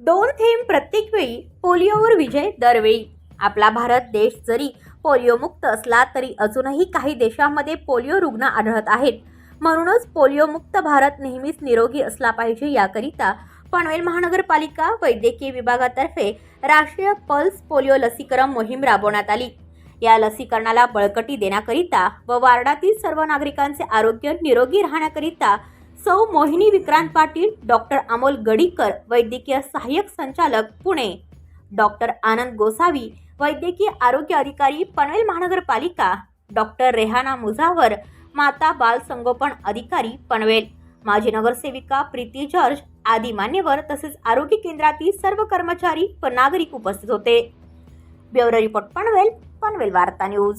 दोन थेंब प्रत्येक वेळी पोलिओवर विजय दरवेळी. आपला भारत देश जरी पोलिओमुक्त असला तरी अजूनही काही देशांमध्ये पोलिओ रुग्ण आढळत आहेत. म्हणूनच पोलिओमुक्त भारत नेहमीच निरोगी असला पाहिजे याकरिता पनवेल महानगरपालिका वैद्यकीय विभागातर्फे राष्ट्रीय पल्स पोलिओ लसीकरण मोहीम राबवण्यात आली. या लसीकरणाला बळकटी देण्याकरिता व वार्डातील सर्व नागरिकांचे आरोग्य निरोगी राहण्याकरिता सौ मोहिनी विक्रांत पाटील डॉक्टर अमोल गडीकर वैद्यकीय सहाय्यक संचालक पुणे. डॉक्टर आनंद गोसावी वैद्यकीय आरोग्य अधिकारी पनवेल महानगरपालिका. डॉक्टर रेहाना मुजावर माता बाल संगोपन अधिकारी पनवेल. माजी नगरसेविका प्रीती जॉर्ज आदी मान्यवर तसेच आरोग्य केंद्रातील सर्व कर्मचारी व नागरिक उपस्थित होते. ब्युरो रिपोर्ट पनवेल पनवेल वार्ता न्यूज.